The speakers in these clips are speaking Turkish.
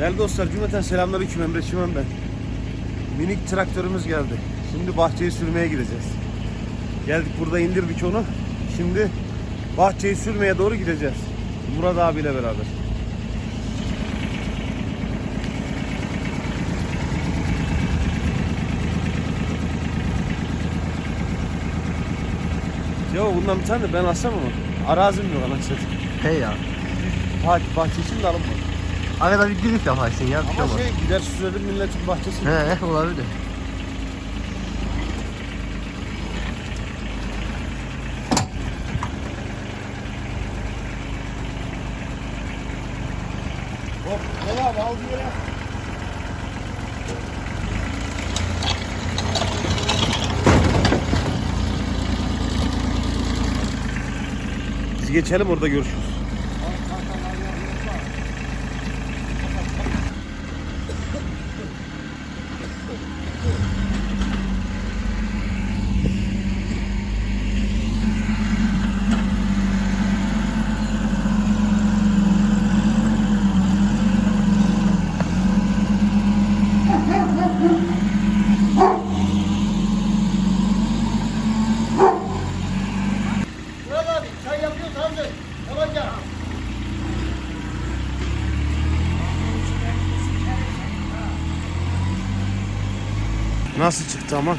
Değerli dostlar cümleten selamünaleyküm Emre Çimen ben. Minik traktörümüz geldi. Şimdi bahçeyi sürmeye gideceğiz. Geldik burada indirdik onu. Şimdi bahçeyi sürmeye doğru gideceğiz. Murat abiyle beraber. Yo bundan bir tane ben alsam ama arazim yok anasını. He ya. Bahçe için de alınmadı. Arada bir gülük yaparsın ya. Bir şey Ama olmaz. şey gider sürelim milletin bahçesini. He olabilir. Hop, gel abi al bir yere. Biz geçelim orada görüşürüz. Murat abi çay yapıyoruz hazır. Nasıl çıktı ama?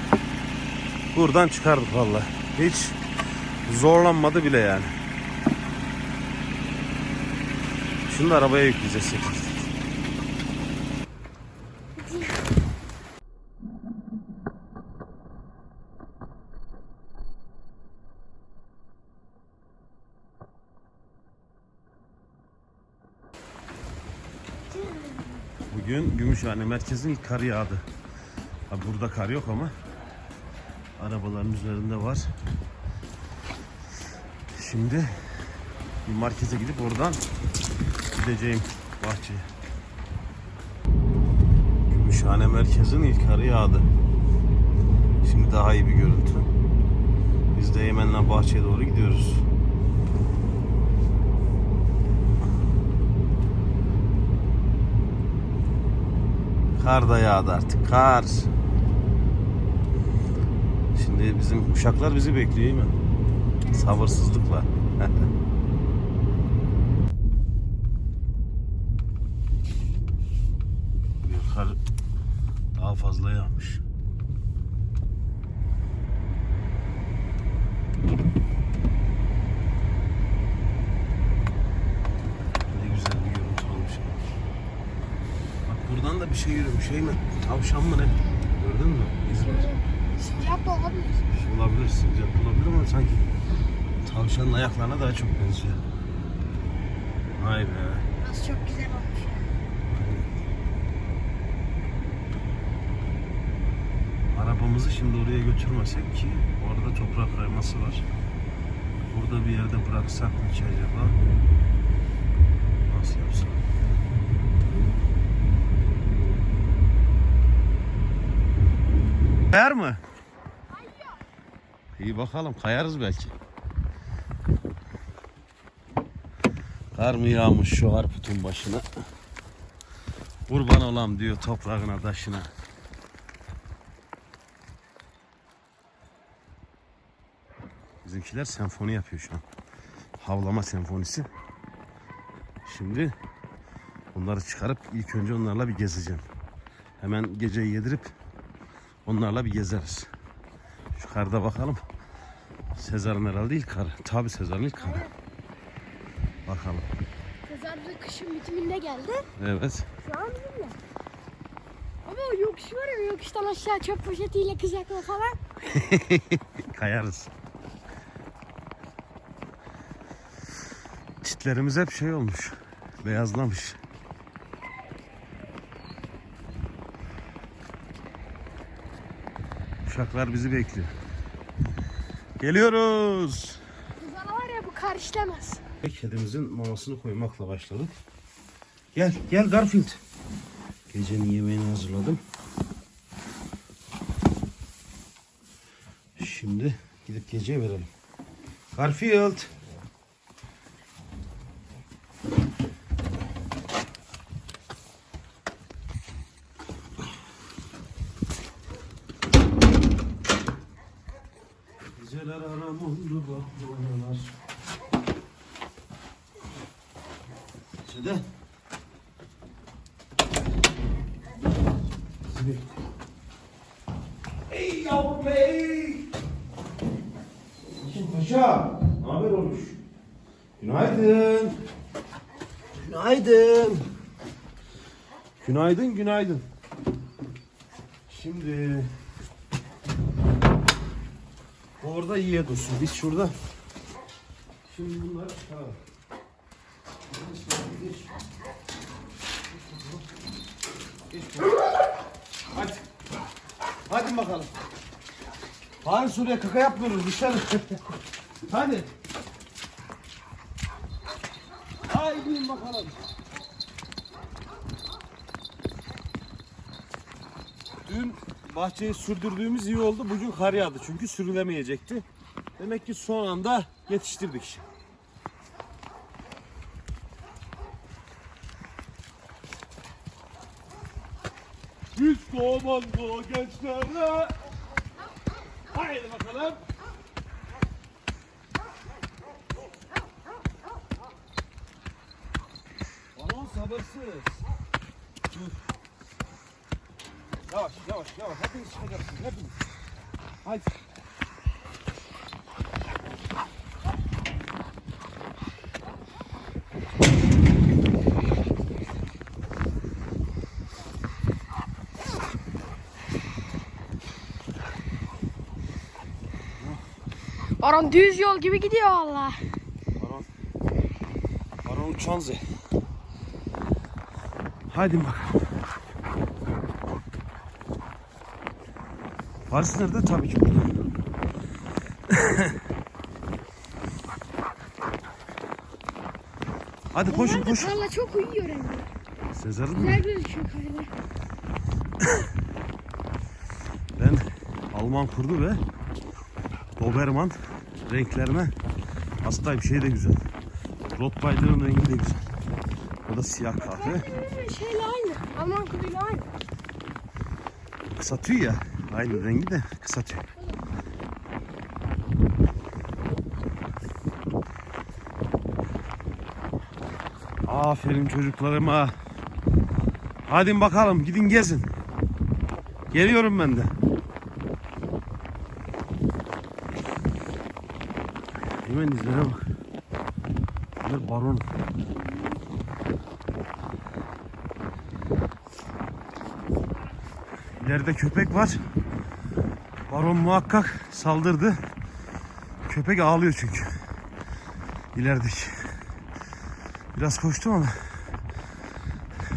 Buradan çıkardık vallahi. Hiç zorlanmadı bile yani. Şunu da arabaya yükleyeceğiz. Bugün Gümüşhane merkezin ilk karı yağdı. Ha, burada kar yok ama arabaların üzerinde var. Şimdi bir markete gidip oradan gideceğim bahçeye. Gümüşhane merkezin ilk karı yağdı. Şimdi daha iyi bir görüntü. Biz de Yemen'le bahçeye doğru gidiyoruz. Kar da yağdı artık. Kar. Şimdi bizim uşaklar bizi bekliyor değil mi? Sabırsızlıkla. Kar daha fazla yağmış. Ne güzel bir görüntü olmuş. ya. Bak buradan da bir şey yürümüş. Şey mi? Tavşan mı ne? Gördün mü? İz var. Sincap da olabilir. Olabilir, sincap olabilir ama sanki tavşanın ayaklarına daha çok benziyor. Vay be. Nasıl çok güzel olmuş ya. Arabamızı şimdi oraya götürmesek ki orada toprak kayması var. Burada bir yerde bıraksak mı ki acaba? Nasıl yapsak? Kayar mı? İyi bakalım kayarız belki. Kar mı yağmış şu arputun başına? Kurban olam diyor toprağına taşına. Bizimkiler senfoni yapıyor şu an. Havlama senfonisi. Şimdi bunları çıkarıp ilk önce onlarla bir gezeceğim. Hemen geceyi yedirip onlarla bir gezeriz. Şu karda bakalım. Sezar'ın herhalde ilk karı. Tabi Sezar'ın ilk karı. Bakalım. Kızlar bize kışın bitiminde geldi. Evet. Şu an bizimle. Ama o yokuş var ya yokuştan aşağı çöp poşetiyle kızakla falan. Kayarız. Çitlerimiz hep şey olmuş. Beyazlamış. Uşaklar bizi bekliyor. Geliyoruz. Kızlara var ya bu kar işlemez. Kedimizin mamasını koymakla başladık. Gel, gel Garfield. Gecenin yemeğini hazırladım. Şimdi gidip geceye verelim. Garfield. Geceler aram oldu bak bu aralar. Şöyle. Sinek. Ey yavrum ey! Haşim Paşa, ne haber olmuş? Günaydın. Günaydın. Günaydın, günaydın. Şimdi orada yiye dursun. Biz şurada. Şimdi bunları çıkaralım. Geç, geç. Hadi. Hadi bakalım. Bari Suriye kaka yapmıyoruz dışarı. Hadi. Haydi bakalım. Dün bahçeyi sürdürdüğümüz iyi oldu. Bugün kar yağdı çünkü sürülemeyecekti. Demek ki son anda yetiştirdik. Biz komando gençlerle. Haydi bakalım. Balon sabırsız. Dur. Yavaş yavaş yavaş. Hepiniz çıkacaksınız. Hepiniz. Haydi. Baron düz yol gibi gidiyor valla. Baron. Baron uçan ze. Haydi bakalım. Paris nerede? Tabii ki burada. Hadi koşun koşun. karla çok uyuyor hem de. Sezar'ın mı? Güzel gözüküyor karla. Ben Alman kurdu ve Doberman renklerine hastayım. Şey de güzel. Rottweiler'ın rengi de güzel. O da siyah kahve. Şeyle aynı. Alman kuduyla aynı. Kısa tüy ya. Aynı rengi de kısa tüy. Aferin çocuklarıma. Hadi bakalım gidin gezin. Geliyorum ben de. Hemen izlere bak. Bunlar baron. İleride köpek var. Baron muhakkak saldırdı. Köpek ağlıyor çünkü. İlerideki. Biraz koştum ama.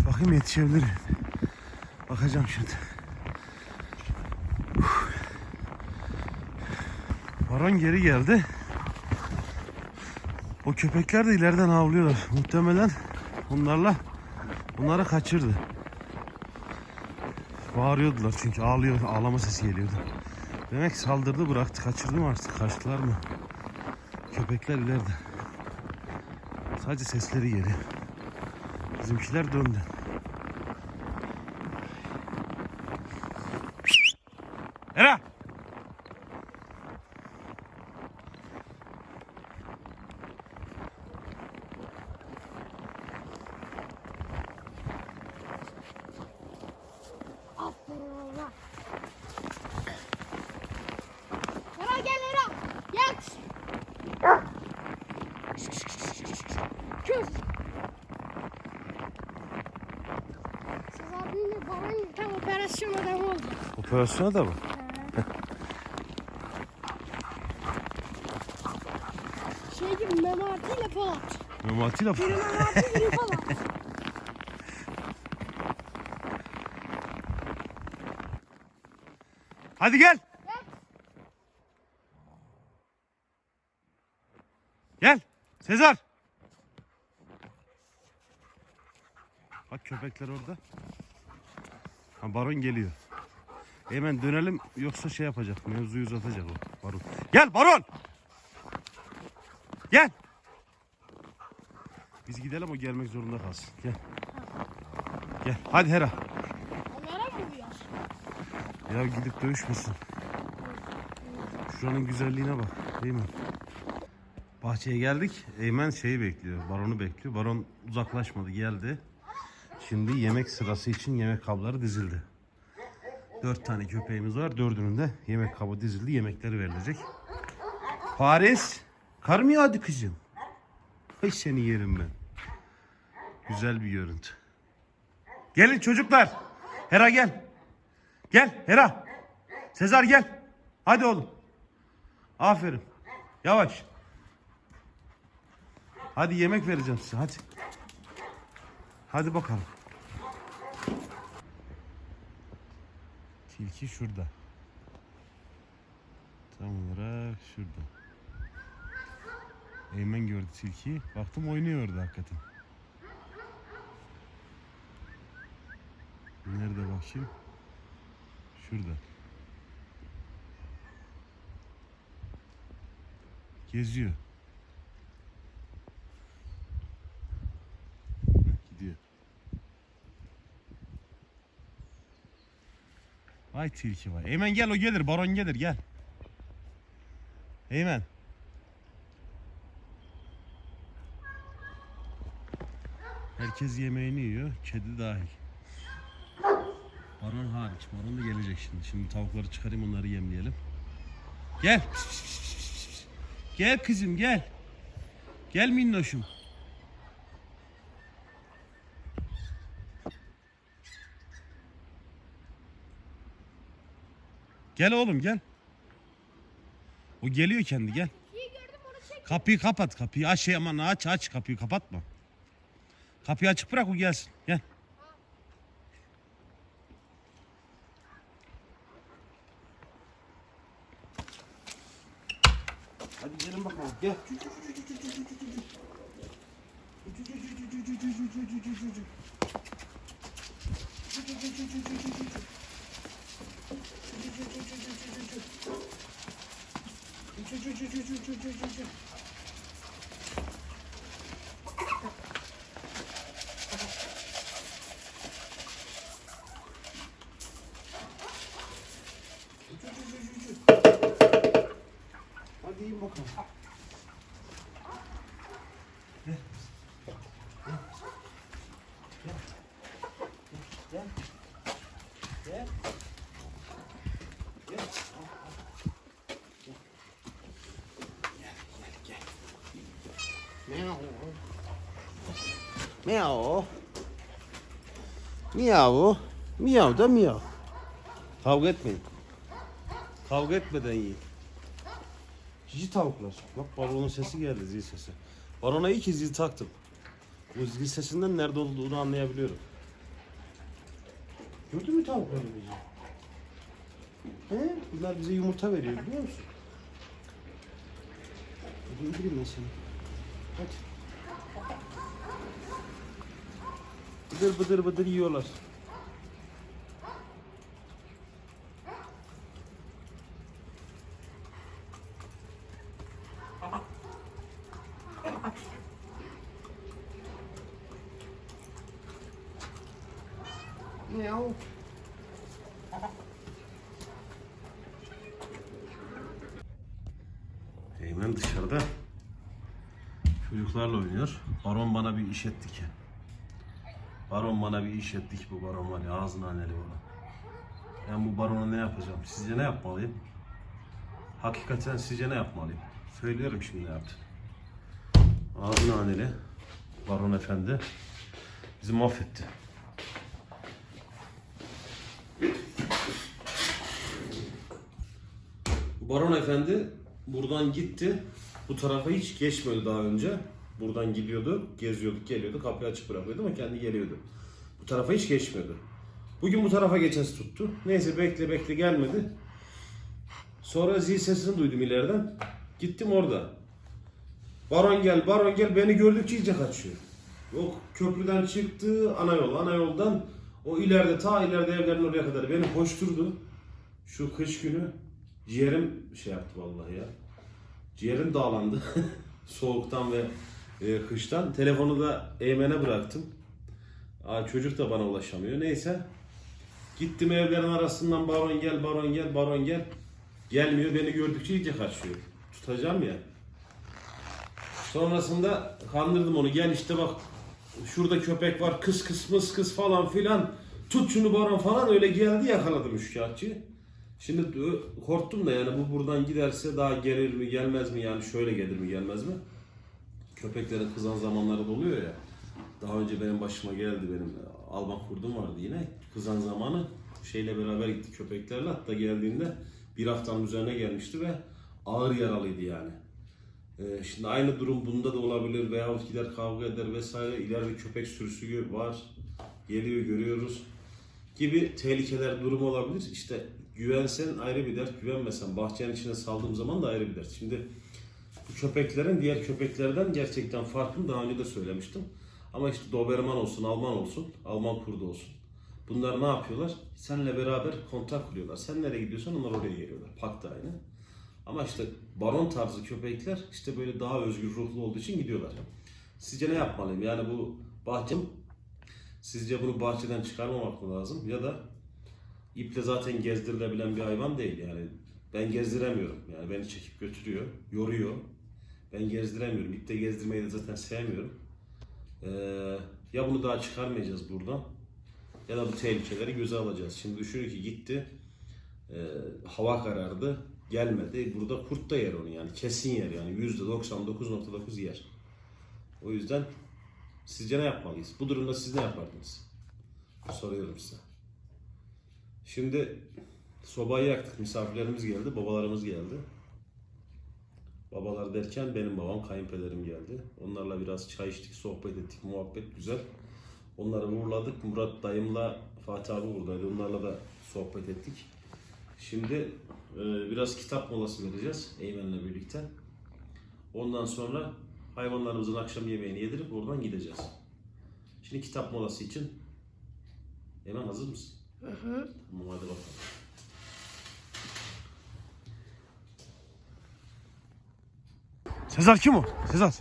Bakayım yetişebilir? Bakacağım şimdi. Baron geri geldi. O köpekler de ileriden havlıyorlar. Muhtemelen onlarla onları kaçırdı. Bağırıyordular çünkü ağlıyor, ağlama sesi geliyordu. Demek saldırdı bıraktı, kaçırdı mı artık, kaçtılar mı? Köpekler ileride. Sadece sesleri geliyor. Bizimkiler döndü. Era! Aferin valla. Era gel Era. Yat. Çöz. Siz abiyle baron tam operasyon adamı oldu. Operasyona da mı? Şey gibi Memati ile Polat. Memati lafı. Biri Memati biri Polat. Hadi gel. Gel. Sezar. Bak köpekler orada. Ha, baron geliyor. Hemen dönelim yoksa şey yapacak. Mevzuyu uzatacak o baron. Gel baron. Gel. Biz gidelim o gelmek zorunda kalsın. Gel. Gel. Hadi Hera. Onlara mı uyuyor? Ya gidip dövüşmesin. Şuranın güzelliğine bak. Eymen. Bahçeye geldik. Eymen şeyi bekliyor. Baron'u bekliyor. Baron uzaklaşmadı geldi. Şimdi yemek sırası için yemek kabları dizildi. Dört tane köpeğimiz var. Dördünün de yemek kabı dizildi. Yemekleri verilecek. Paris. Kar mı yağdı kızım? Ay seni yerim ben. Güzel bir görüntü. Gelin çocuklar. Hera gel. Gel Hera. Sezar gel. Hadi oğlum. Aferin. Yavaş. Hadi yemek vereceğim size hadi. Hadi bakalım. Tilki şurada. Tam olarak şurada. Eymen gördü tilkiyi. Baktım oynuyor orada hakikaten. Nerede bakayım? Şurada. Geziyor. Gidiyor. Vay tilki vay. Eymen gel o gelir. Baron gelir gel. Eymen. Herkes yemeğini yiyor. Kedi dahil. Baron hariç. Baron da gelecek şimdi. Şimdi tavukları çıkarayım onları yemleyelim. Gel. Gel kızım gel. Gel minnoşum. Gel oğlum gel. O geliyor kendi gel. İyi gördüm onu çek. Kapıyı kapat kapıyı aç şey aman aç aç kapıyı kapatma. Kapıyı açık bırak o gelsin gel. Hadi gelin bakalım gel. 去去去去去去去去。Miau. Miau. Miau da miau. Kavga etmeyin. Kavga etmeden yiyin. Cici tavuklar. Bak baronun sesi geldi zil sesi. Barona iyi ki zil taktım. Bu zil sesinden nerede olduğunu anlayabiliyorum. Gördün mü tavukları bizi? He? Bunlar bize yumurta veriyor biliyor musun? Hadi indireyim ben seni. Hadi. Bıdır bıdır bıdır yiyorlar. Miau. Eymen dışarıda çocuklarla oynuyor. Baron bana bir iş etti ki. Baron bana bir iş etti ki bu baron var ya ağzına aneli bana. Ben bu barona ne yapacağım? Sizce ne yapmalıyım? Hakikaten sizce ne yapmalıyım? Söylüyorum şimdi ne yaptı. Ağzına aneli baron efendi bizi mahvetti. Baron Efendi buradan gitti. Bu tarafa hiç geçmedi daha önce. Buradan gidiyordu, geziyorduk, geliyordu, kapıyı açık bırakıyordu ama kendi geliyordu. Bu tarafa hiç geçmiyordu. Bugün bu tarafa geçesi tuttu. Neyse bekle bekle gelmedi. Sonra zil sesini duydum ileriden. Gittim orada. Baron gel, baron gel. Beni gördükçe iyice kaçıyor. Yok köprüden çıktı, ana yol, ana yoldan o ileride ta ileride evlerin oraya kadar beni koşturdu. Şu kış günü ciğerim şey yaptı vallahi ya. Ciğerim dağlandı. Soğuktan ve e, kıştan. Telefonu da Eymen'e bıraktım. Aa, çocuk da bana ulaşamıyor. Neyse. Gittim evlerin arasından baron gel, baron gel, baron gel. Gelmiyor. Beni gördükçe iyice kaçıyor. tutacağım ya. Sonrasında kandırdım onu. Gel işte bak şurada köpek var kıs kıs mıs kıs falan filan. Tut şunu baron falan öyle geldi yakaladım üçkağıtçıyı. Şimdi ö- korktum da yani bu buradan giderse daha gelir mi gelmez mi yani şöyle gelir mi gelmez mi? Köpeklerin kızan zamanları da oluyor ya. Daha önce benim başıma geldi benim Alman kurdum vardı yine. Kızan zamanı şeyle beraber gitti köpeklerle hatta geldiğinde bir haftanın üzerine gelmişti ve ağır yaralıydı yani. Ee, şimdi aynı durum bunda da olabilir veyahut gider kavga eder vesaire. İleride köpek sürüsü var. Geliyor görüyoruz gibi tehlikeler durum olabilir. İşte güvensen ayrı bir dert, güvenmesen bahçenin içine saldığım zaman da ayrı bir dert. Şimdi bu köpeklerin diğer köpeklerden gerçekten farklı daha önce de söylemiştim. Ama işte Doberman olsun, Alman olsun, Alman kurdu olsun. Bunlar ne yapıyorlar? Seninle beraber kontak kuruyorlar. Sen nereye gidiyorsan onlar oraya geliyorlar. Pak da aynı. Ama işte baron tarzı köpekler işte böyle daha özgür ruhlu olduğu için gidiyorlar. Sizce ne yapmalıyım? Yani bu bahçem Sizce bunu bahçeden çıkarmamak mı lazım? Ya da iple zaten gezdirilebilen bir hayvan değil yani. Ben gezdiremiyorum. Yani beni çekip götürüyor, yoruyor. Ben gezdiremiyorum. İple gezdirmeyi de zaten sevmiyorum. Ee, ya bunu daha çıkarmayacağız buradan ya da bu tehlikeleri göze alacağız. Şimdi düşünün ki gitti, e, hava karardı, gelmedi. Burada kurt da yer onu yani. Kesin yer yani. %99.9 yer. O yüzden Sizce ne yapmalıyız? Bu durumda siz ne yapardınız? Soruyorum size. Şimdi sobayı yaktık. Misafirlerimiz geldi. Babalarımız geldi. Babalar derken benim babam, kayınpederim geldi. Onlarla biraz çay içtik, sohbet ettik, muhabbet güzel. Onları uğurladık. Murat dayımla Fatih abi buradaydı. Onlarla da sohbet ettik. Şimdi e, biraz kitap molası vereceğiz Eymen'le birlikte. Ondan sonra hayvanlarımızın akşam yemeğini yedirip oradan gideceğiz. Şimdi kitap molası için hemen hazır mısın? Hı hı. Tamam hadi bakalım. Sezar kim o? Sezar.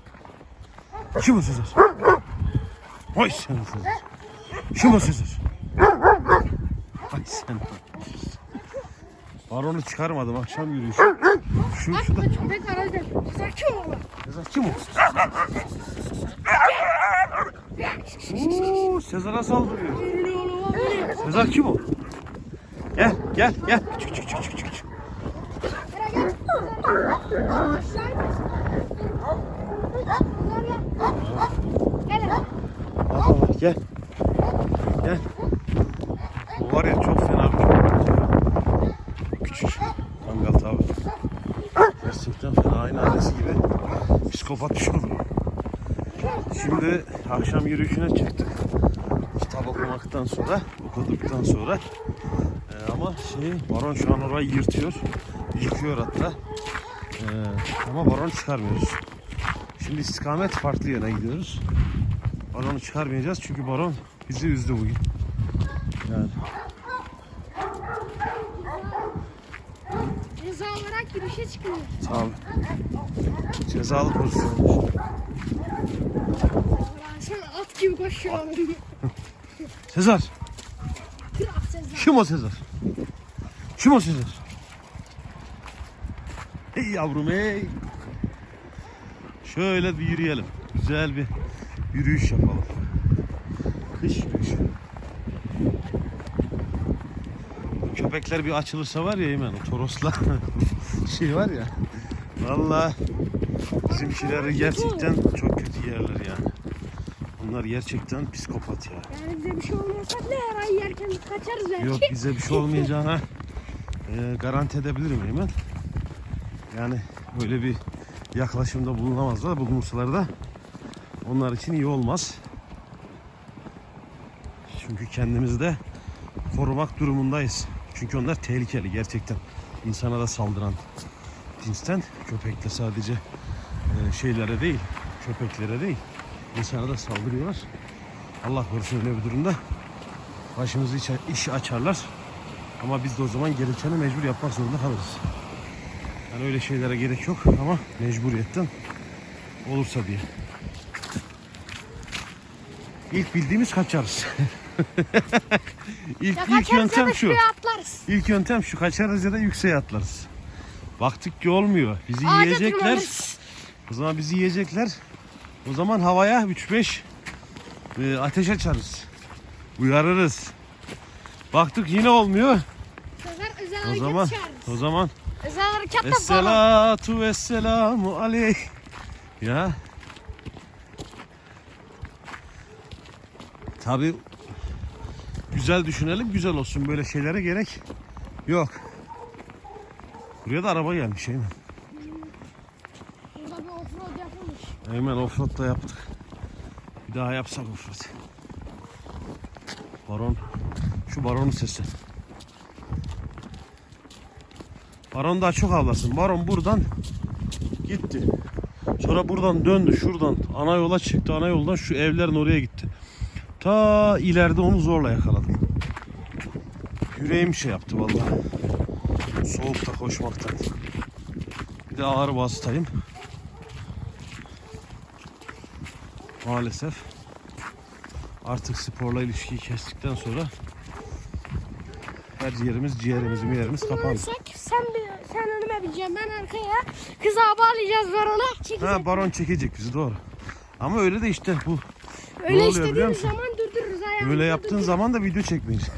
Kim o Sezar? Vay sen Sezar. Kim o Sezar? Vay sen. Baronu çıkarmadım akşam yürüyüş. Şu şu da. Köpek arada. Sakin ol. Sezar kim o? Oo, Sezar'a saldırıyor. Sezar kim o? Gel gel gel. Çık çık çık çık çık. Gel. Gel gel. Baba bak gel. Gel. Bu var ya çok fena bir ya. Küçük. Kangal tabi. Gerçekten fena aynı annesi gibi. Psikopat bir şey. Şimdi akşam yürüyüşüne çıktık. Kitap okumaktan sonra, okuduktan sonra. Ee, ama şey, baron şu an orayı yırtıyor. Yıkıyor hatta. Ee, ama baron çıkarmıyoruz. Şimdi istikamet farklı yere gidiyoruz. Baronu çıkarmayacağız çünkü baron bizi üzdü bugün. Yani Ceza olarak yürüyüşe çıkıyor. tabi. Cezalı pozisyon. Sen at gibi koşuyorsun. Sezar. Kim o Sezar? Kim o Sezar? Hey yavrum hey. Şöyle bir yürüyelim. Güzel bir yürüyüş yapalım. Kış yürüyüşü. Köpekler bir açılırsa var ya hemen o Toros'la şey var ya. Vallahi bizimkileri gerçekten çok kötü yerler yani. Bunlar gerçekten psikopat ya. Yani bize bir şey olmasa bile her ay yerken kaçarız belki. Yok bize bir şey olmayacağına e, garanti edebilirim hemen. Yani böyle bir yaklaşımda bulunamazlar. Bulunursalar da onlar için iyi olmaz. Çünkü kendimizi de korumak durumundayız. Çünkü onlar tehlikeli gerçekten. İnsana da saldıran cinsten köpekler sadece e, şeylere değil, köpeklere değil, insana da saldırıyorlar. Allah korusun öyle bir durumda başımızı iş açarlar. Ama biz de o zaman gerekeni mecbur yapmak zorunda kalırız. Yani öyle şeylere gerek yok ama mecburiyetten olursa diye. İlk bildiğimiz kaçarız. ilk, Ya ilk yöntem şu. atlarız. İlk yöntem şu kaçarız ya da yükseğe atlarız. Baktık ki olmuyor. Bizi Ağaca yiyecekler. tırmanırız. O zaman bizi yiyecekler. O zaman havaya 3-5 e, ateş açarız. Uyarırız. Baktık yine olmuyor. Özel O zaman çağırırız. o zaman Özel hareket. Esselatu vesselamu aleyh. Ya. Tabi güzel düşünelim güzel olsun böyle şeylere gerek yok. Buraya da araba gelmiş Eymen. Burada bir offroad yapılmış. Eymen offroad da yaptık. Bir daha yapsak offroad. Baron. Şu baronun sesi. Baron daha çok avlasın. Baron buradan gitti. Sonra buradan döndü şuradan. Ana yola çıktı. Ana yoldan şu evlerin oraya gitti. Ta ileride onu zorla yakaladım. Yüreğim şey yaptı vallahi. Soğukta koşmaktan. Bir de ağır bastayım. Maalesef artık sporla ilişkiyi kestikten sonra her yerimiz ciğerimiz miğerimiz kapandı. Sen sen önüme bineceksin ben arkaya. Kıza bağlayacağız barona. Çekecek. Ha baron çekecek bizi doğru. Ama öyle de işte bu Öyle musun? zaman. Böyle yaptığın zaman da video çekmeyiz.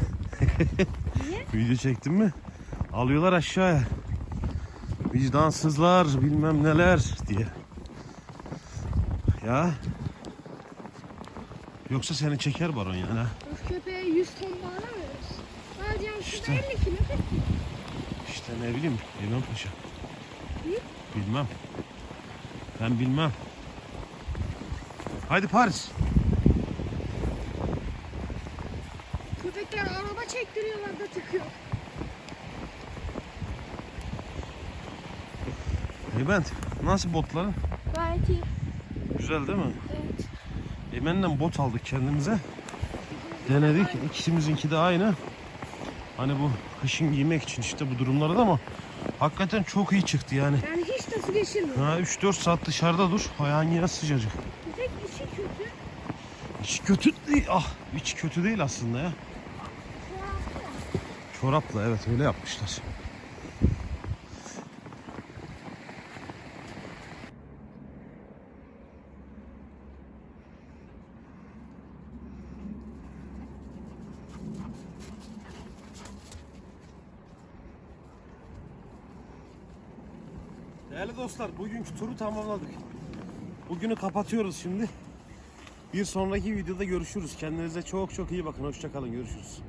video çektin mi? Alıyorlar aşağıya. Vicdansızlar bilmem neler diye. Ya. Yoksa seni çeker baron yani ha. Köpeğe 100 ton bağlamıyoruz. Bağlayacağım İşte. şurada 50 kilo. İşte ne bileyim İmam Paşa. Bilmem. Ben bilmem. Haydi Paris. Köpekler araba çektiriyorlar da tıkıyor. Eymen nasıl botların? Gayet iyi. Güzel değil mi? Evet. Eymen'le bot aldık kendimize. Denedik. İkimizinki de aynı. Hani bu kışın giymek için işte bu durumlarda ama hakikaten çok iyi çıktı yani. Yani hiç de su geçirmiyor. Ha 3-4 saat dışarıda dur. Ayağın yine sıcacık. Bir tek işi kötü. İçi kötü değil. Ah içi kötü değil aslında ya. Çorapla evet öyle yapmışlar. Değerli dostlar bugünkü turu tamamladık. Bugünü kapatıyoruz şimdi. Bir sonraki videoda görüşürüz. Kendinize çok çok iyi bakın. Hoşçakalın. Görüşürüz.